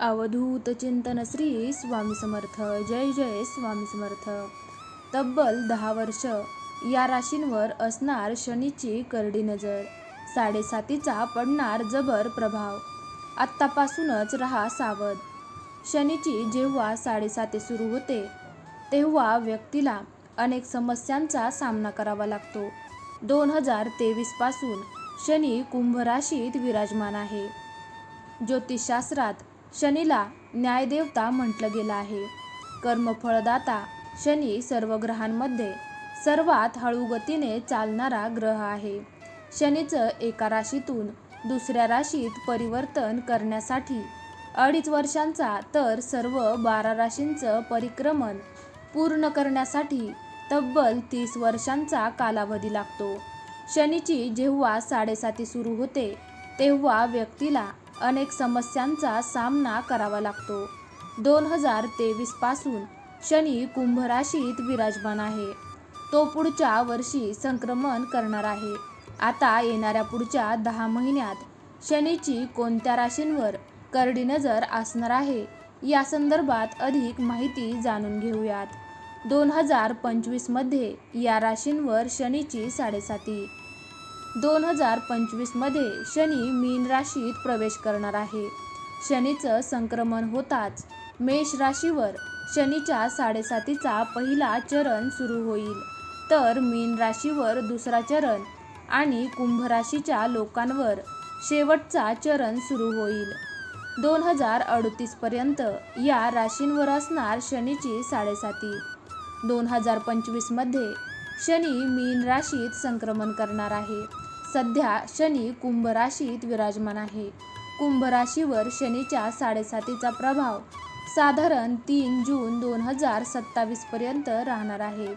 अवधूत चिंतन श्री स्वामी समर्थ. जय जय स्वामी समर्थ. तब्बल दहा वर्ष या राशींवर असणार शनीची करडी नजर. साडेसातीचा पडणार जबर प्रभाव. आत्तापासूनच रहा सावध. शनीची जेव्हा साडेसाती सुरू होते तेव्हा व्यक्तीला अनेक समस्यांचा सामना करावा लागतो. दोन हजार तेवीसपासून शनी कुंभ राशीत विराजमान आहे. ज्योतिषशास्त्रात शनीला न्यायदेवता म्हटलं गेलं आहे. कर्मफळदाता शनी सर्व ग्रहांमध्ये सर्वात हळू गतीने चालणारा ग्रह आहे. शनीचं एका राशीतून दुसऱ्या राशीत परिवर्तन करण्यासाठी अडीच वर्षांचा तर सर्व बारा राशींचं परिक्रमण पूर्ण करण्यासाठी तब्बल तीस वर्षांचा कालावधी लागतो. शनीची जेव्हा साडेसाती सुरू होते तेव्हा व्यक्तीला अनेक समस्यांचा सामना करावा लागतो. दोन हजार तेवीसपासून शनी कुंभ राशीत विराजमान आहे. तो पुढच्या वर्षी संक्रमण करणार आहे. आता येणाऱ्या पुढच्या दहा महिन्यात शनीची कोणत्या राशींवर करडी नजर असणार आहे या संदर्भात अधिक माहिती जाणून घेऊयात. दोन हजार पंचवीसमध्ये या राशींवर शनीची साडेसाती दोन हजार पंचवीसमध्ये शनी मीन राशीत प्रवेश करणार आहे. शनीचं संक्रमण होताच मेष राशीवर शनीच्या साडेसातीचा पहिला चरण सुरू होईल. तर मीन राशीवर दुसरा चरण आणि कुंभ राशीच्या लोकांवर शेवटचा चरण सुरू होईल. दोन हजार अडतीसपर्यंत या राशींवर असणार शनीची साडेसाती. दोन हजार पंचवीसमध्ये शनी मीन राशीत संक्रमण करणार आहे. सध्या शनी कुंभ राशीत विराजमान आहे. कुंभ राशीवर शनीच्या साडेसातीचा प्रभाव साधारण तीन जून दोन हजार सत्तावीसपर्यंत राहणार आहे.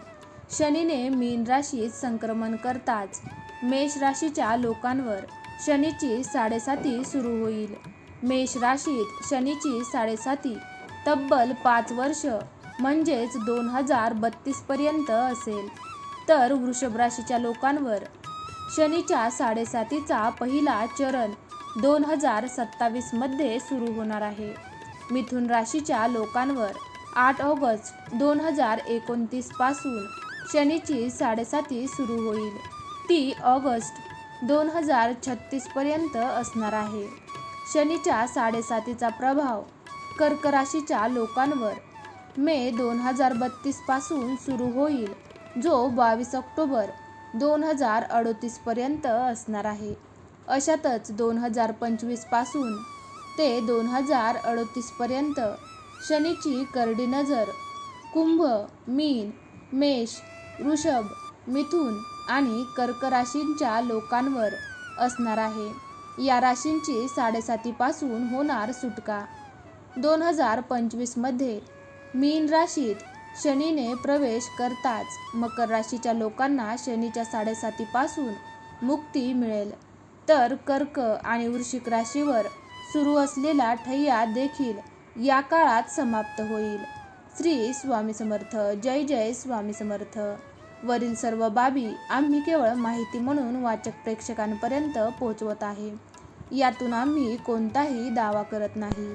शनीने मीन राशीत संक्रमण करताच मेष राशीच्या लोकांवर शनीची साडेसाती सुरू होईल. मेष राशीत शनीची साडेसाती तब्बल पाच वर्ष म्हणजेच दोन हजार बत्तीसपर्यंत असेल. तर वृषभ राशीच्या लोकांवर शनीच्या साडेसातीचा पहिला चरण दोन हजार सत्तावीसमध्ये सुरू होणार आहे. मिथुन राशीच्या लोकांवर आठ ऑगस्ट दोन हजार एकोणतीसपासून शनीची साडेसाती सुरू होईल. ती ऑगस्ट दोन हजार छत्तीसपर्यंत असणार आहे. शनीच्या साडेसातीचा प्रभाव कर्क राशीच्या लोकांवर मे दोन हजार बत्तीसपासून सुरू होईल जो बावीस ऑक्टोबर दोन हजार अडतीसपर्यंत असणार आहे. अशातच दोन हजार पंचवीसपासून ते दोन हजार अडतीसपर्यंत शनीची करडी नजर कुंभ मीन मेष वृषभ मिथुन आणि कर्क राशींच्या लोकांवर असणार आहे. या राशींची साडेसातीपासून होणार सुटका. दोन हजार पंचवीसमध्ये मीन राशीत शनीने प्रवेश करताच मकर राशीच्या लोकांना शनीच्या साडेसातीपासून मुक्ती मिळेल. तर कर्क आणि वृश्चिक राशीवर सुरू असलेला ठय्या देखील या काळात समाप्त होईल. श्री स्वामी समर्थ. जय जय स्वामी समर्थ. वरील सर्व बाबी आम्ही केवळ माहिती म्हणून वाचक प्रेक्षकांपर्यंत पोहोचवत आहे. यातून आम्ही कोणताही दावा करत नाही.